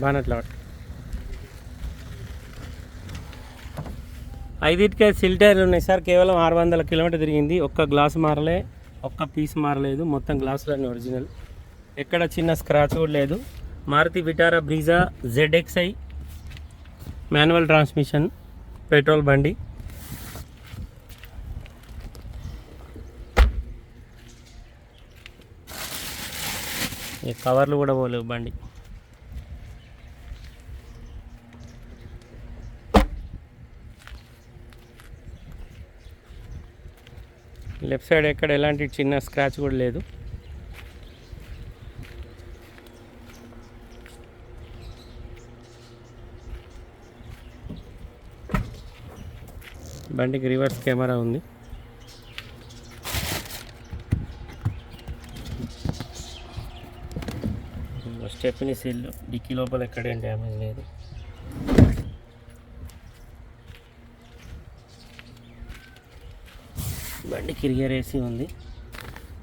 బానట్ల ఐదింటికే సిల్టైర్లు ఉన్నాయి సార్. కేవలం ఆరు వందల కిలోమీటర్ తిరిగింది. ఒక్క గ్లాస్ మారలే ఒక్క పీస్ మారలేదు. మొత్తం గ్లాసులన్నీ ఒరిజినల్. ఎక్కడ చిన్న స్క్రాచ్ కూడా లేదు. Maruti Vitara Brezza ZXI manual transmission petrol బండి. ఈ కవర్లు కూడా పోలేవు బండి. లెఫ్ట్ సైడ్ ఎక్కడ ఎలాంటి చిన్న స్క్రాచ్ కూడా లేదు. బండికి రివర్స్ కెమెరా ఉంది. స్టెప్ని సీల్ డిక్కీ లోపల ఎక్కడేం డ్యామేజ్ లేదు. బండి కిరిగర్ ఏసీ ఉంది.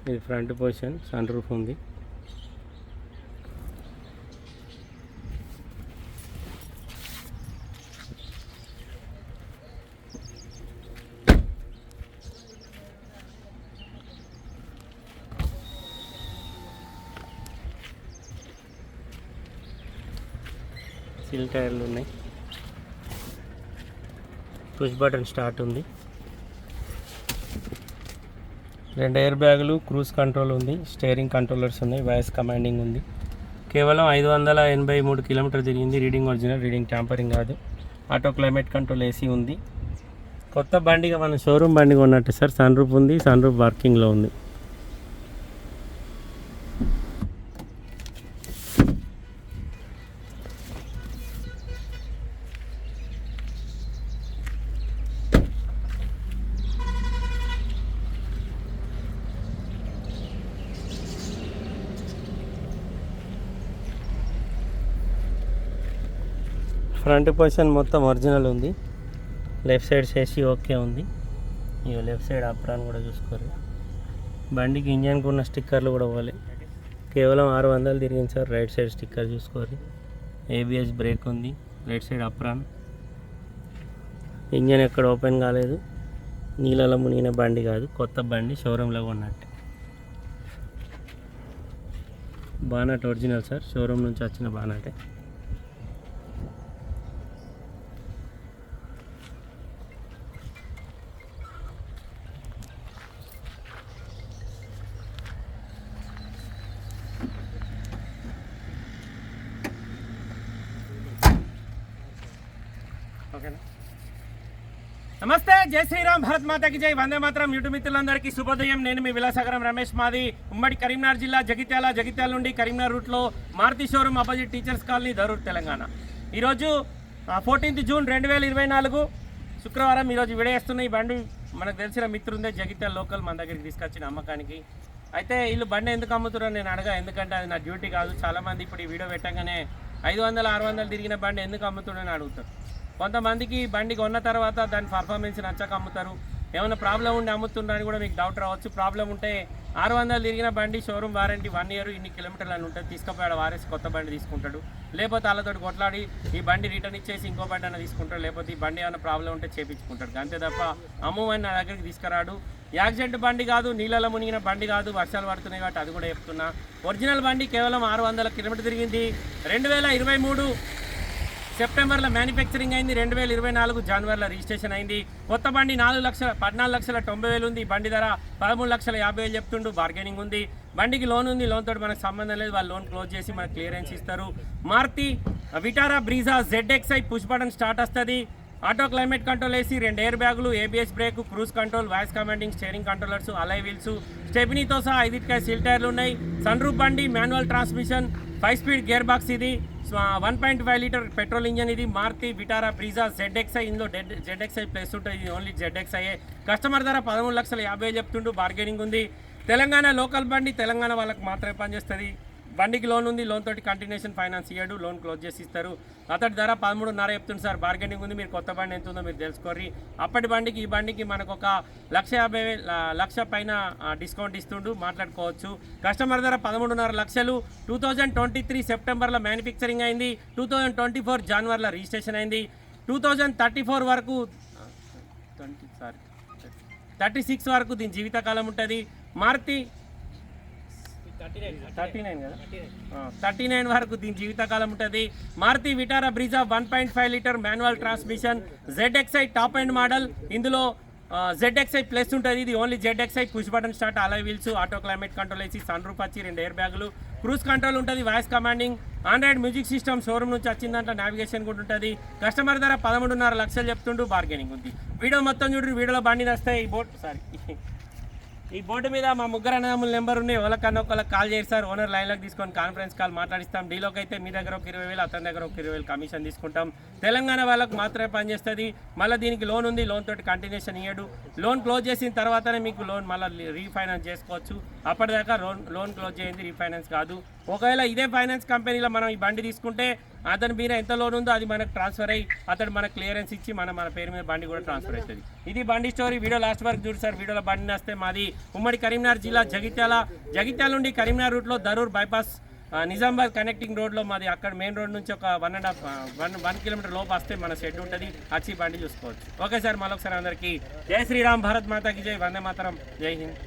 ఇది ఫ్రంట్ పొజిషన్ సన్ రూఫ్ ఉంది. సిల్ టైర్లు ఉన్నాయి. పుష్ బటన్ స్టార్ట్ ఉంది. రెండు ఎయిర్ బ్యాగులు క్రూజ్ కంట్రోల్ ఉంది స్టేరింగ్ కంట్రోలర్స్ ఉన్నాయి వాయిస్ కమాండింగ్ ఉంది. కేవలం ఐదు వందల ఎనభై మూడు కిలోమీటర్ తిరిగింది రీడింగ్ ఒరిజినల్ రీడింగ్ ట్యాంపరింగ్ కాదు. ఆటో క్లైమేట్ కంట్రోల్ ఏసీ ఉంది. కొత్త బండిగా మన షోరూమ్ బండిగా ఉన్నట్టు సార్ సన్ రూఫ్ ఉంది సన్ రూఫ్ వర్కింగ్లో ఉంది. ఫ్రంట్ పొజిషన్ మొత్తం ఒరిజినల్ ఉంది. లెఫ్ట్ సైడ్ చేసి ఓకే ఉంది. ఇక లెఫ్ట్ సైడ్ అప్రాన్ కూడా చూసుకోరు. బండికి ఇంజన్కి ఉన్న స్టిక్కర్లు కూడా పోలే. కేవలం ఆరు వందలు తిరిగింది సార్ రైట్ సైడ్ స్టిక్కర్ చూసుకోరు. ఏబిఎస్ బ్రేక్ ఉంది రైట్ సైడ్ అప్రాన్ ఇంజన్ ఎక్కడ ఓపెన్ కాలేదు. నీళ్ళలో మునిగిన బండి కాదు కొత్త బండి షోరూంలో కొన్నట్టు. బానట్ ఒరిజినల్ సార్ షోరూమ్ నుంచి వచ్చిన బానటే. నమస్తే జై శ్రీరామ్ భారత్ మాతకి జై. వందే మాత్రం యూట్యూబ్ మిత్రులందరికీ శుభోదయం. నేను మీ విలాసగరం రమేష్ మాది. ఉమ్మడి కరీంనగర్ జిల్లా జగిత్యాల జగిత్యాల నుండి కరీంనగర్ రూట్లో Maruti showroom opposite teachers colony Dharur Telangana. ఈరోజు ఫోర్టీన్త్ జూన్ రెండు వేల ఇరవై నాలుగు శుక్రవారం ఈరోజు విడేస్తున్న ఈ బండి మనకు తెలిసిన మిత్రుందే జగిత్యాల లోకల్ మన దగ్గరికి తీసుకొచ్చిన అమ్మకానికి. అయితే వీళ్ళు బండి ఎందుకు అమ్ముతున్నారో నేను అడగా ఎందుకంటే అది నా డ్యూటీ కాదు. చాలామంది ఇప్పుడు ఈ వీడియో పెట్టగానే ఐదు వందల ఆరు వందలు తిరిగిన బండి ఎందుకు అమ్ముతున్నారని అడుగుతారు. కొంతమందికి బండి కొన్న తర్వాత దాని పర్ఫార్మెన్స్ నచ్చక అమ్ముతారు. ఏమైనా ప్రాబ్లం ఉండి అమ్ముతున్నారని కూడా మీకు డౌట్ రావచ్చు. ప్రాబ్లం ఉంటే ఆరు వందలు తిరిగిన బండి షోరూమ్ వారంటీ వన్ ఇయర్ ఇన్ని కిలోమీటర్లు అని ఉంటుంది. తీసుకుపోయాడు వారేసి కొత్త బండి తీసుకుంటాడు. లేకపోతే వాళ్ళతో కొట్లాడి ఈ బండి రిటర్న్ ఇచ్చేసి ఇంకో బండి అయినా తీసుకుంటాడు. లేకపోతే ఈ బండి ఏమైనా ప్రాబ్లం ఉంటే చేపించుకుంటాడు. అంతే తప్ప అమ్మవారిని నా దగ్గరికి తీసుకురాడు. యాక్సిడెంట్ బండి కాదు నీళ్ళలో మునిగిన బండి కాదు వర్షాలు పడుతున్నాయి కాబట్టి అది కూడా చెప్తున్నా. ఒరిజినల్ బండి కేవలం ఆరు వందల కిలోమీటర్ తిరిగింది. రెండు వేల ఇరవై మూడు సెప్టెంబర్లో మ్యానుఫ్యాక్చరింగ్ అయింది రెండు వేల ఇరవై నాలుగు జనవరిలో రిజిస్ట్రేషన్ అయింది. కొత్త బండి నాలుగు లక్షల పద్నాలుగు లక్షల తొంభై వేలు ఉంది. బండి ధర పదమూడు లక్షల యాభై వేలు చెప్తుండు. బార్గెనింగ్ ఉంది. బండికి లోన్ ఉంది. లోన్ తోటి మనకు సంబంధం లేదు. వాళ్ళు లోన్ క్లోజ్ చేసి మనకు క్లియరెన్స్ ఇస్తారు. Maruti Vitara Brezza ZXI push button start వస్తుంది. ఆటో క్లైమేట్ కంట్రోల్ ఏసి రెండు ఎయిర్ బ్యాగులు ABS brake cruise control voice commanding steering controllers alloy wheels. స్టెబినీతో సహా ఐదిటికాయ సీల్ టైర్లు ఉన్నాయి. సన్ రూప్ బండి manual transmission five speed gear box ఇది. One point five litre petrol engine ఇది. Maruti Vitara Brezza ZXi. ఇందులో డెడ్ జెడ్ఎక్స్ఐ ప్లేస్ ఉంటుంది. ఇది ఓన్లీ జెడ్ఎక్స్ఐ కస్టమర్ ధర పదమూడు లక్షల యాభై చెప్తుంటూ చెప్తుండు. బార్గెనింగ్ ఉంది. తెలంగాణ లోకల్ బండి తెలంగాణ వాళ్ళకి మాత్రమే పనిచేస్తుంది. బండికి లోన్ ఉంది లోన్ తోటి కంటిన్యూషన్ ఫైనాన్స్ ఇయ్యాడు లోన్ క్లోజ్ చేసి ఇస్తారు. అతడి ధర పదమూడున్నర చెప్తుంది సార్. బార్గెనింగ్ ఉంది మీరు కొత్త బండి ఎంత ఉందో మీరు తెలుసుకోర్రి. అప్పటి బండికి ఈ బండికి మనకు ఒక లక్ష యాభై వేల లక్ష పైన డిస్కౌంట్ ఇస్తుండు మాట్లాడుకోవచ్చు. కస్టమర్ ధర పదమూడున్నర లక్షలు. టూ థౌజండ్ ట్వంటీ త్రీ సెప్టెంబర్లో మ్యానుఫ్యాక్చరింగ్ అయింది. టూ థౌజండ్ ట్వంటీ ఫోర్ జనవరిలో రిజిస్ట్రేషన్ అయింది. టూ థౌజండ్ థర్టీ ఫోర్ వరకు ట్వంటీ సారీ థర్టీ సిక్స్ వరకు దీని జీవితకాలం ఉంటుంది. మారుతి థర్టీ నైన్ కదా? థర్టీ నైన్ వరకు దీని జీవితకాలం ఉంటుంది. Maruti Vitara Brezza one point five litre manual transmission ZXI top and model ఇందులో జెడ్ఎక్స్ఐ ప్లస్ ఉంటుంది. ఇది only ZXI push button start alloy wheels auto climate control వేసి సన్ రూప్ వచ్చి రెండు ఎయిర్ బ్యాగులు క్రూజ్ కంట్రోల్ ఉంటుంది voice commanding android music system showroom నుంచి వచ్చిందంటే నావిగేషన్ కూడా ఉంటుంది. కస్టమర్ ధర పదమూడున్నర లక్షలు చెప్తుండు బార్గెనింగ్ ఉంది. వీడియో మొత్తం చూడండి వీడియోలో బండి వస్తాయి ఈ బోట్ సారీ ఈ బోర్డు మీద మా ముగ్గురు అన్నదమ్ముల నెంబర్ ఉన్నాయి. ఎవరికన్నా ఒకళ్ళకి కాల్ చేస్తారు ఓనర్ లైన్లోకి తీసుకొని కాన్ఫరెన్స్ కాల్ మాట్లాడిస్తాం. డీలోకి అయితే మీ దగ్గర ఒక ఇరవై వేలు అతని దగ్గర ఒక ఇరవై వేలు కమిషన్ తీసుకుంటాం. తెలంగాణ వాళ్ళకి మాత్రమే పనిచేస్తుంది. మళ్ళీ దీనికి లోన్ ఉంది. లోన్ తోటి కంటిన్యూషన్ ఇయ్యడు. లోన్ క్లోజ్ చేసిన తర్వాతనే మీకు లోన్ మళ్ళీ రీఫైనాన్స్ చేసుకోవచ్చు. అప్పటిదాకా లోన్ లోన్ క్లోజ్ చేయండి రీఫైనాన్స్ కాదు. ఒకవేళ ఇదే ఫైనాన్స్ కంపెనీలో మనం ఈ బండి తీసుకుంటే అతని మీద ఎంత లోన్ ఉందో అది మనకు ట్రాన్స్ఫర్ అయ్యి అతడు మనకు క్లియరెన్స్ ఇచ్చి మన మన పేరు మీద బండి కూడా ట్రాన్స్ఫర్ అవుతుంది. ఇది బండి స్టోరీ వీడియో లాస్ట్ వరకు చూడు సార్. వీడియోలో బండి నస్తే మాది ఉమ్మడి కరీంనగర్ జిల్లా జగిత్యాల జగిత్యాల నుండి కరీంనగర్ రూట్లో దరూర్ బైపాస్ నిజామాబాద్ కనెక్టింగ్ రోడ్లో మాది అక్కడ మెయిన్ రోడ్ నుంచి ఒక one and half one one kilometre లోపు వస్తే మన షెడ్ ఉంటుంది. వచ్చి బండి చూసుకోవచ్చు. Okay sir. మరొకసారి అందరికీ జై శ్రీరామ్. భారత్ మాతాకి జై. వందే మాతరం. జై హింద్.